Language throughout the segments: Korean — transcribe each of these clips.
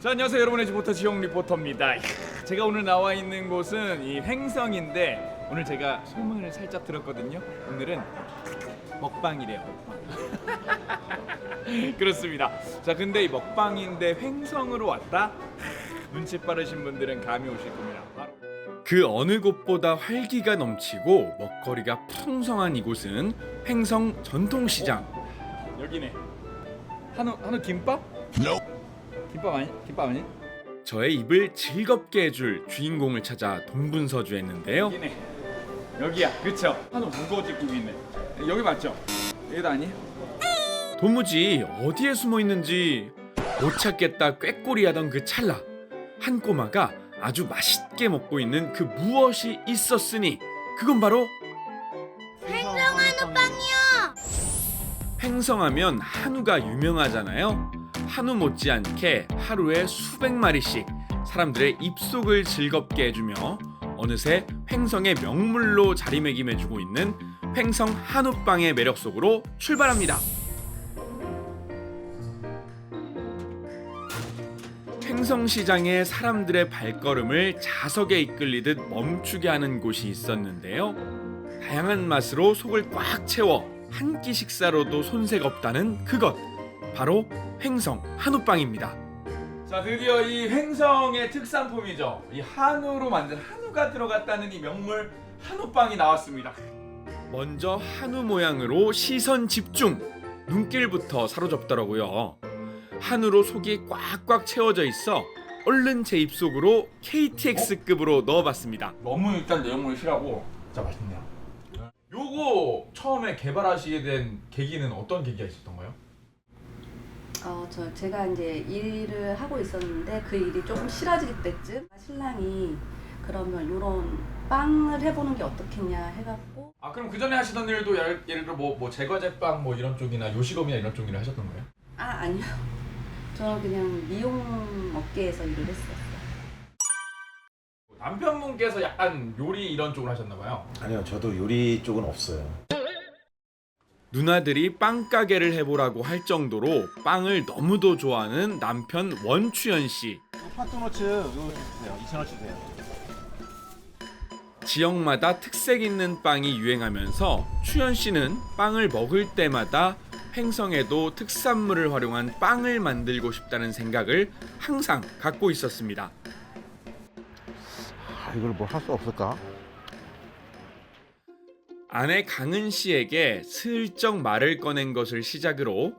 자 안녕하세요 여러분의 지포터 지용 리포터입니다. 이야, 제가 오늘 나와 있는 곳은 이 횡성인데 오늘 제가 소문을 살짝 들었거든요. 오늘은 먹방이래요. 먹방. 그렇습니다. 자 근데 이 먹방인데 횡성으로 왔다? 눈치 빠르신 분들은 감이 오실 겁니다. 바로 그 어느 곳보다 활기가 넘치고 먹거리가 풍성한 이곳은 횡성 전통시장. 여기네. 한우 한우 김밥? 김밥 아니? 김밥 아니? 저의 입을 즐겁게 해줄 주인공을 찾아 동분서주했는데요. 여기네. 여기야. 그쵸? 한우 무거워지국이 있네. 여기 맞죠? 여기도 아니? 도무지 어디에 숨어 있는지 못 찾겠다 꾀꼬리하던 그 찰나 한 꼬마가 아주 맛있게 먹고 있는 그 무엇이 있었으니 그건 바로 횡성한우 빵이요. 횡성하면 한우가 유명하잖아요. 한우 못지않게 하루에 수백 마리씩 사람들의 입속을 즐겁게 해주며 어느새 횡성의 명물로 자리매김해주고 있는 횡성 한우빵의 매력 속으로 출발합니다. 횡성시장에 사람들의 발걸음을 자석에 이끌리듯 멈추게 하는 곳이 있었는데요. 다양한 맛으로 속을 꽉 채워 한 끼 식사로도 손색 없다는 그것 바로 횡성 한우빵입니다. 자 드디어 이 횡성의 특산품이죠. 이 한우로 만든 한우가 들어갔다는 이 명물 한우빵이 나왔습니다. 먼저 한우 모양으로 시선 집중 눈길부터 사로잡더라고요. 한우로 속이 꽉꽉 채워져 있어 얼른 제 입속으로 KTX급으로 넣어봤습니다. 너무 일단 내용물 실하고 진짜 맛있네요. 요거 처음에 개발하시게 된 계기는 어떤 계기가 있었던가요? 어, 저 제가 이제 일을 하고 있었는데 그 일이 조금 싫어질 때쯤 신랑이 그러면 이런 빵을 해보는 게 어떻겠냐 해갖고 아 그럼 그 전에 하시던 일도 예를, 예를 들어 뭐, 뭐 제과제빵 뭐 이런 쪽이나 요식업이나 이런 쪽 일을 하셨던 거예요? 아 아니요 저는 그냥 미용 업계에서 일을 했어요. 남편분께서 약간 요리 이런 쪽을 하셨나 봐요. 아니요, 저도 요리 쪽은 없어요. 누나들이 빵 가게를 해보라고 할 정도로 빵을 너무도 좋아하는 남편 원추연 씨. 파토너츠 이거 주세요. 2,000원 주세요. 지역마다 특색 있는 빵이 유행하면서 추연 씨는 빵을 먹을 때마다 횡성에도 특산물을 활용한 빵을 만들고 싶다는 생각을 항상 갖고 있었습니다. 아, 이걸 뭐할수 없을까? 아내 강은 씨에게 슬쩍 말을 꺼낸 것을 시작으로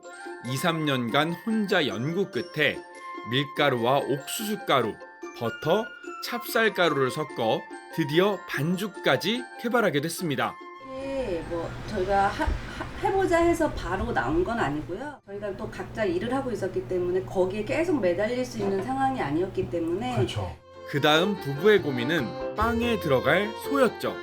2, 3년간 혼자 연구 끝에 밀가루와 옥수수가루, 버터, 찹쌀가루를 섞어 드디어 반죽까지 개발하게 됐습니다. 이게 뭐 저희가 하, 하- 해보자 해서 바로 나온 건 아니고요. 저희가 또 각자 일을 하고 있었기 때문에 거기에 계속 매달릴 수 있는 상황이 아니었기 때문에 그 다음 부부의 고민은 빵에 들어갈 소였죠.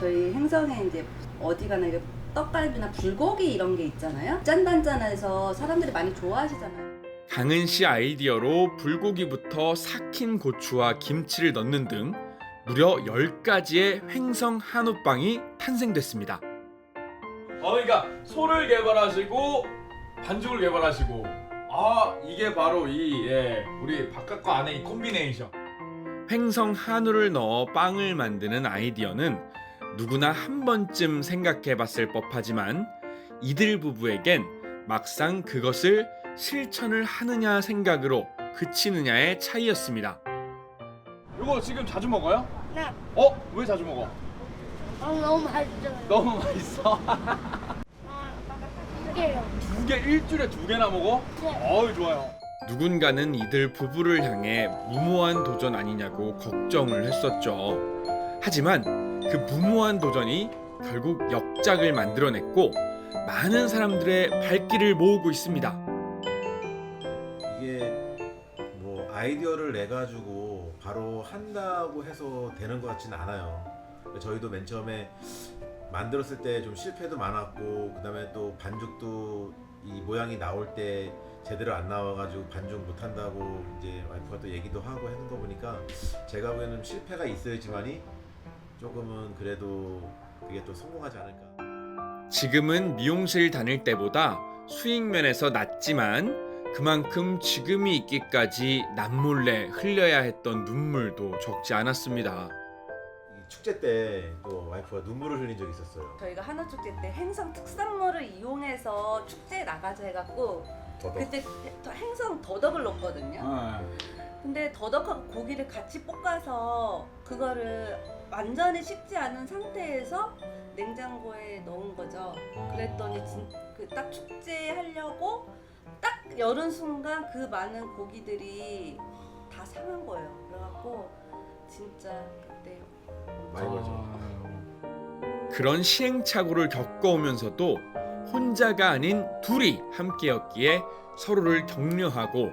네, 저희 행성에 이제 어디 가나 이게 떡갈비나 불고기 이런 게 있잖아요. 짠단짠해서 사람들이 많이 좋아하시잖아요. 강은 씨 아이디어로 불고기부터 삭힌 고추와 김치를 넣는 등 무려 10가지의 횡성 한우빵이 탄생됐습니다. 어, 그러니까 소를 개발하시고 반죽을 개발하시고 아 이게 바로 이 예, 우리 바깥과 안의 이 콤비네이션. 횡성 한우를 넣어 빵을 만드는 아이디어는 누구나 한 번쯤 생각해 봤을 법하지만 이들 부부에겐 막상 그것을 실천을 하느냐 생각으로 그치느냐의 차이였습니다. 이거 지금 자주 먹어요? 네. 어? 왜 자주 먹어? 아, 너무 맛있어요. 너무 맛있어. 아, 이게요. 두 개 일주일에 두 개나 먹어? 네. 어우 좋아요. 누군가는 이들 부부를 향해 무모한 도전 아니냐고 걱정을 했었죠. 하지만 그 무모한 도전이 결국 역작을 만들어냈고 많은 사람들의 발길을 모으고 있습니다. 이게 뭐 아이디어를 내 가지고 바로 한다고 해서 되는 것 같지는 않아요. 저희도 맨 처음에 만들었을 때 좀 실패도 많았고 그다음에 또 반죽도 이 모양이 나올 때 제대로 안 나와가지고 반죽 못 한다고 이제 와이프가 또 얘기도 하고 하는 거 보니까 제가 보기에는 실패가 있어야지만이 조금은 그래도 그게 또 성공하지 않을까. 지금은 미용실 다닐 때보다 수익 면에서 낮지만 그만큼 지금이 있기까지 남몰래 흘려야 했던 눈물도 적지 않았습니다. 이 축제 때 또 와이프가 눈물을 흘린 적이 있었어요. 저희가 한우 축제 때 행성 특산물을 이용해서 축제에 나가자 해갖고 더더. 그때 더- 행성 더덕을 넣었거든요. 어. 근데 더덕하고 고기를 같이 볶아서 그거를 완전히 식지 않은 상태에서 냉장고에 넣은 거죠. 그랬더니 그딱 축제 하려고 딱 열은 순간 그 많은 고기들이 다 상한 거예요. 그래갖고 진짜 그때 많이 벌죠. 그런 시행착오를 겪어오면서도 혼자가 아닌 둘이 함께였기에 서로를 격려하고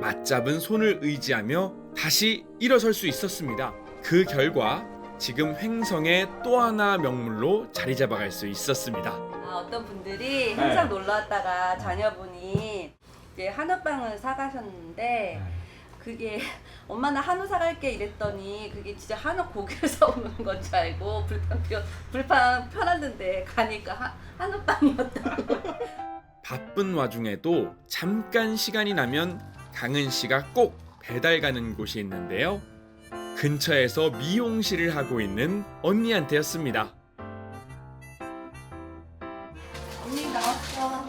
맞잡은 손을 의지하며 다시 일어설 수 있었습니다. 그 결과 지금 횡성의 또 하나 명물로 자리 잡아갈 수 있었습니다. 아, 어떤 분들이 네. 항상 놀러 왔다가 자녀분이 이제 한우빵을 사가셨는데 그게 엄마 나 한우 사갈게 이랬더니 그게 진짜 한우 고기를 사오는 건 줄 알고 불판 펴, 불판 펴놨는데 가니까 하, 한우빵이었다고 바쁜 와중에도 잠깐 시간이 나면 강은 씨가 꼭 배달 가는 곳이 있는데요. 근처에서 미용실을 하고 있는 언니한테였습니다. 언니 나왔어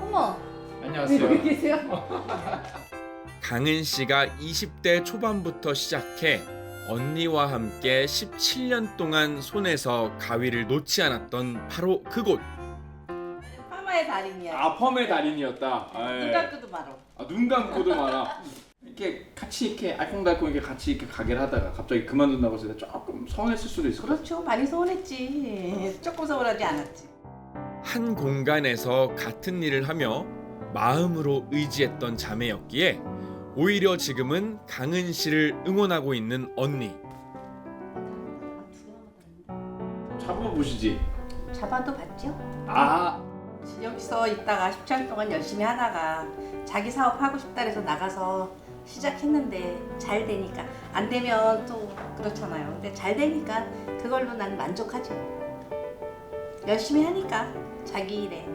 어머 안녕하세요. 여기 계세요? 강은 씨가 20대 초반부터 시작해 언니와 함께 17년 동안 손에서 가위를 놓지 않았던 바로 그곳. 파마의 달인이야. 아 펌의 달인이었다. 아, 예. 눈 감고도 말어. 아, 눈 감고도 많아. 이렇게 같이 이렇게 알콩달콩 이렇게 같이 이렇게 가게를 하다가 갑자기 그만둔다고 해서 조금 서운했을 수도 있을 것 같아. 그렇죠. 많이 서운했지. 조금 서운하지 않았지. 한 공간에서 같은 일을 하며 마음으로 의지했던 자매였기에 오히려 지금은 강은 씨를 응원하고 있는 언니. 잡아보시지. 자반도 봤죠? 아 여기서 있다가 10년 동안 열심히 하다가 자기 사업 하고 싶다 해서 나가서 시작했는데 잘 되니까 안 되면 또 그렇잖아요. 근데 잘 되니까 그걸로 난 만족하죠. 열심히 하니까 자기 일에.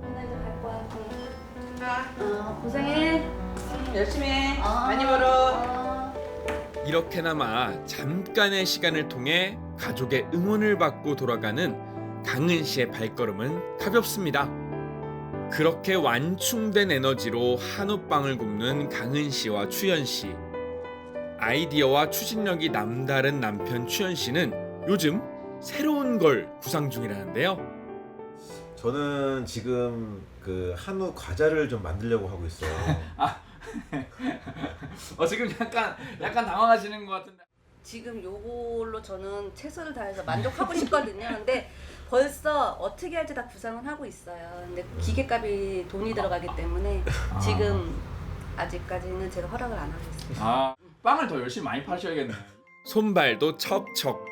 나 이제 갈 거야 아, 어, 고생해 열심히 해. 어. 많이 벌어. 어. 이렇게나마 잠깐의 시간을 통해 가족의 응원을 받고 돌아가는 강은 씨의 발걸음은 가볍습니다. 그렇게 완충된 에너지로 한우빵을 굽는 강은 씨와 추연 씨. 아이디어와 추진력이 남다른 남편 추연 씨는 요즘 새로운 걸 구상 중이라는데요. 저는 지금 그 한우 과자를 좀 만들려고 하고 있어요. 어, 지금 약간 약간 당황하시는 것 같은데. 지금 요걸로 저는 최선을 다해서 만족하고 싶거든요. 근데 벌써 어떻게 할지 다 구상은 하고 있어요. 근데 기계값이 돈이 들어가기 때문에 지금 아직까지는 제가 허락을 안 하고 있어요. 아 빵을 더 열심히 많이 파셔야겠네. 손발도 척척.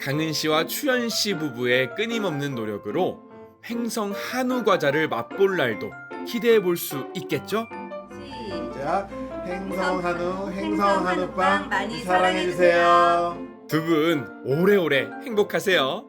강은 씨와 추연 씨 부부의 끊임없는 노력으로 횡성 한우 과자를 맛볼 날도 기대해 볼 수 있겠죠? 자, 행성 한우, 행성 한우빵 많이 사랑해 주세요. 두 분 오래오래 행복하세요.